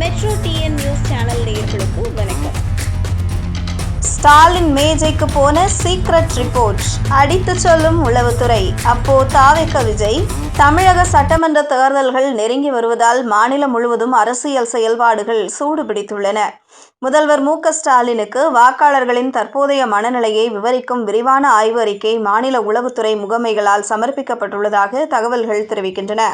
Metro TN news channel நேயர்களுக்கு வணக்கம். ஸ்டாலின் மேஜைக்கு போன சீக்ரெட் ரிப்போர்ட் அடித்து சொல்லும் உளவுத்துறை. அப்போ தாவேக்க விஜய் தமிழக சட்டமன்ற தேர்தல்கள் நெருங்கி வருவதால் மாநிலம் முழுவதும் அரசியல் செயல்பாடுகள் சூடு பிடித்துள்ளன முதல்வர் மு க ஸ்டாலினுக்கு வாக்காளர்களின் தற்போதைய மனநிலையை விவரிக்கும் விரிவான ஆய்வு அறிக்கை மாநில உளவுத்துறை முகமைகளால் சமர்ப்பிக்கப்பட்டுள்ளதாக தகவல்கள் தெரிவிக்கின்றன.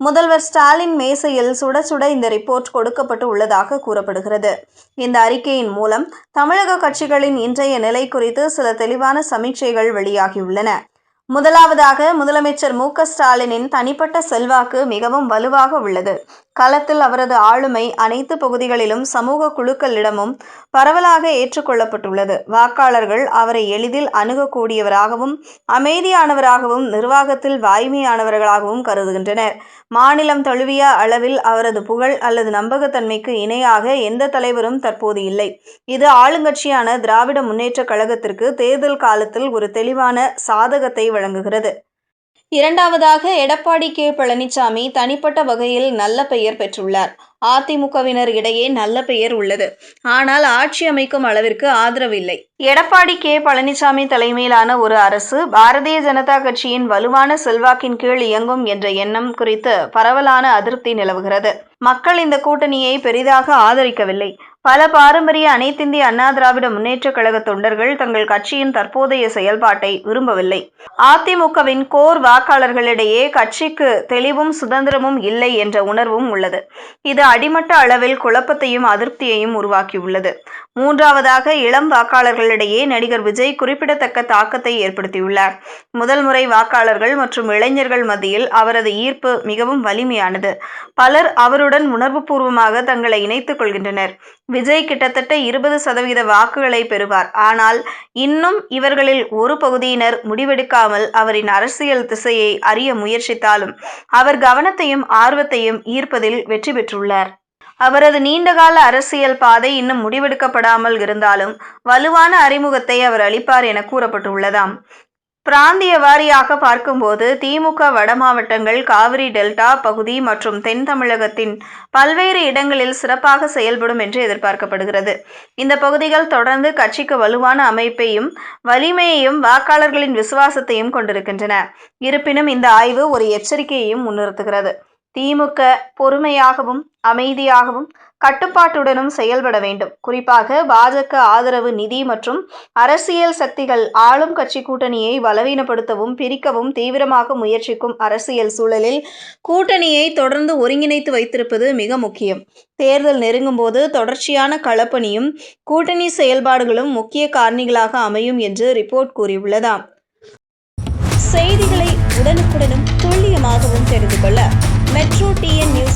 முதல்வர் ஸ்டாலின் மேசையில் சுட சுட இந்த ரிப்போர்ட் கொடுக்கப்பட்டு உள்ளதாக கூறப்படுகிறது. இந்த அறிக்கையின் மூலம் தமிழக கட்சிகளின் இன்றைய நிலை குறித்து சில தெளிவான சமீட்சைகள் வெளியாகியுள்ளன. முதலாவதாக முதலமைச்சர் மு க ஸ்டாலினின் தனிப்பட்ட செல்வாக்கு மிகவும் வலுவாக உள்ளது. களத்தில் அவரது ஆளுமை அனைத்து பகுதிகளிலும் சமூக குழுக்களிடமும் பரவலாக ஏற்றுக்கொள்ளப்பட்டுள்ளது. வாக்காளர்கள் அவரை எளிதில் அணுகக்கூடியவராகவும் அமைதியானவராகவும் நிர்வாகத்தில் வாய்மையானவர்களாகவும் கருதுகின்றனர். மாநிலம் தழுவிய அளவில் அவரது புகழ் அல்லது நம்பகத்தன்மைக்கு இணையாக எந்த தலைவரும் தற்போது இல்லை. இது ஆளுங்கட்சியான திராவிட முன்னேற்ற கழகத்திற்கு தேர்தல் காலத்தில் ஒரு தெளிவான சாதகத்தை வழங்குகிறது. இரண்டாவதாக எடப்பாடி கே. பழனிசாமி தனிப்பட்ட வகையில் நல்ல பெயர் பெற்றுள்ளார். அதிமுகவினர் இடையே நல்ல பெயர் உள்ளது. ஆனால் ஆட்சி அமைக்கும் அளவிற்கு ஆதரவு இல்லை எடப்பாடி கே. பழனிசாமி தலைமையிலான ஒரு அரசு பாரதிய ஜனதா கட்சியின் வலுவான செல்வாக்கின் கீழ் இயங்கும் என்ற எண்ணம் குறித்து பரவலான அதிருப்தி நிலவுகிறது. மக்கள் இந்த கூட்டணியை பெரிதாக ஆதரிக்கவில்லை. பல பாரம்பரிய அனைத்திந்திய அண்ணா திராவிட முன்னேற்றக் கழக தொண்டர்கள் தங்கள் கட்சியின் தற்போதைய செயல்பாட்டை விரும்பவில்லை. அதிமுகவின் கோர் வாக்காளர்களிடையே கட்சிக்கு தெளிவும் சுதந்திரமும் இல்லை என்ற உணர்வும் உள்ளது. இது அடிமட்ட அளவில் குழப்பத்தையும் அதிருப்தியையும் உருவாக்கியுள்ளது. மூன்றாவதாக இளம் வாக்காளர்களிடையே நடிகர் விஜய் குறிப்பிடத்தக்க தாக்கத்தை ஏற்படுத்தியுள்ளார். முதல் முறை வாக்காளர்கள் மற்றும் இளைஞர்கள் மத்தியில் அவரது ஈர்ப்பு மிகவும் வலிமையானது. பலர் அவருடன் உணர்வுபூர்வமாக தங்களை இணைத்துக் கொள்கின்றனர். விஜய் கிட்டத்தட்ட இருபது சதவீத வாக்குகளை பெறுவார். ஆனால் இன்னும் இவர்களில் ஒரு பகுதியினர் முடிவெடுக்காமல் அவரின் அரசியல் திசையை அறிய முயற்சித்தாலும் அவர் கவனத்தையும் ஆர்வத்தையும் ஈர்ப்பதில் வெற்றி பெற்றுள்ளார். அவரது நீண்டகால அரசியல் பாதை இன்னும் முடிவெடுக்கப்படாமல் இருந்தாலும் வலுவான அறிமுகத்தை அவர் அளிப்பார் என கூறப்பட்டுள்ளதாம். பிராந்திய வாரியாக பார்க்கும்போது திமுக வட மாவட்டங்கள் காவிரி டெல்டா பகுதி மற்றும் தென் தமிழகத்தின் பல்வேறு இடங்களில் சிறப்பாக செயல்படும் என்று எதிர்பார்க்கப்படுகிறது. இந்த பகுதிகள் தொடர்ந்து கட்சிக்கு வலுவான அமைப்பையும் வலிமையையும் வாக்காளர்களின் விசுவாசத்தையும் கொண்டிருக்கின்றன. இருப்பினும் இந்த ஆய்வு ஒரு எச்சரிக்கையையும் முன்னிறுத்துகிறது. திமுக பொறுமையாகவும் அமைதியாகவும் கட்டுப்பாட்டுடனும் செயல்பட வேண்டும். குறிப்பாக பாஜக ஆதரவு நிதி மற்றும் அரசியல் சக்திகள் ஆளும் கட்சி கூட்டணியை பலவீனப்படுத்தவும் பிரிக்கவும் தீவிரமாக முயற்சிக்கும் அரசியல் சூழலில் கூட்டணியை தொடர்ந்து ஒருங்கிணைத்து வைத்திருப்பது மிக முக்கியம். தேர்தல் நெருங்கும்போது தொடர்ச்சியான களப்பணியும் கூட்டணி செயல்பாடுகளும் முக்கிய காரணிகளாக அமையும் என்று ரிப்போர்ட் கூறியுள்ளதாம். செய்திகளை உடனுக்குடனும் துல்லியமாகவும் தெரிந்து கொள்ள மெட்ரோ டிஎன் நியூஸ்